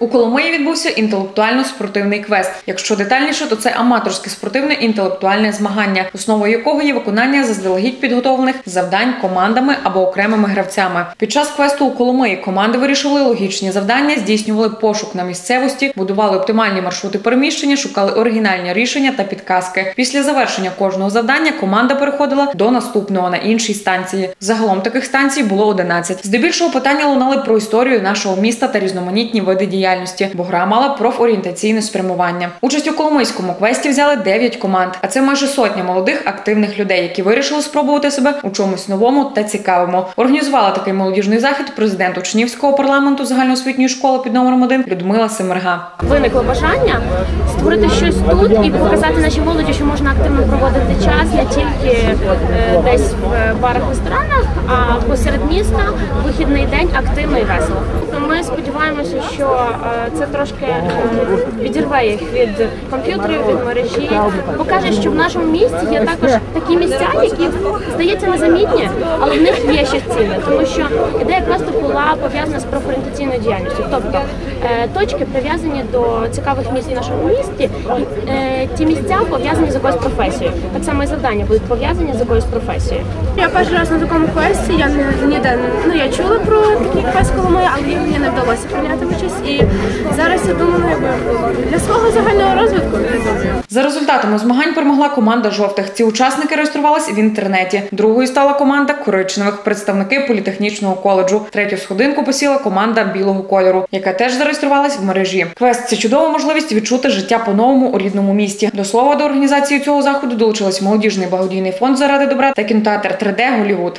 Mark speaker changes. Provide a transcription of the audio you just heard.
Speaker 1: У Коломиї відбувся інтелектуально-спортивний квест. Якщо детальніше, то це аматорське спортивне інтелектуальне змагання, основою якого є виконання заздалегідь підготовлених завдань командами або окремими гравцями. Під час квесту у Коломиї команди вирішували логічні завдання, здійснювали пошук на місцевості, будували оптимальні маршрути переміщення, шукали оригінальні рішення та підказки. Після завершення кожного завдання команда переходила до наступного на іншій станції. Загалом таких станцій було 11. Здебільшого питання лунали про історію нашого міста та різноманітні види діяльності, бо гра мала профорієнтаційне спрямування. Участь у Коломийському квесті взяли 9 команд, а це майже сотня молодих активних людей, які вирішили спробувати себе у чомусь новому та цікавому. Організувала такий молодіжний захід президент учнівського парламенту загальноосвітньої школи під номером 1 Людмила Семерга.
Speaker 2: виникло бажання створити щось тут і показати нашій молоді, що можна активно проводити час не тільки е, десь в барах, ресторанах, а посеред міста вихідний день активно і весело. Ми сподіваємося, що е, це трошки е, відірве їх від комп'ютерів, від мережі, покаже, що в нашому місті є також такі місця, які здається незамітні, але в них є щось цінне, тому що ідея квесту була пов'язана з профорієнтаційною діяльністю, тобто е, точки прив'язані до цікавих місць в нашому місті, і е, ті місця пов'язані з якоюсь професією. Так само і завдання будуть пов'язані з якоюсь професією.
Speaker 3: Я перший раз на такому квесті, я ніде ну я чула про такий квест Коломиї, але мені не вдалося прийняти участь. І зараз я думаю, якби для свого загального розвитку.
Speaker 1: За результатами змагань перемогла команда жовтих. Ці учасники реєструвались в інтернеті. Другою стала команда коричневих представники політехнічного коледжу. Третю сходинку посіла команда білого кольору, яка теж зареєструвалась в мережі. Квест це чудова можливість відчути життя по-новому у рідному місті. До слова до організації цього заходу долучились молодіжний благодійний фонд заради добра та кінотеатр 3D Голівуд.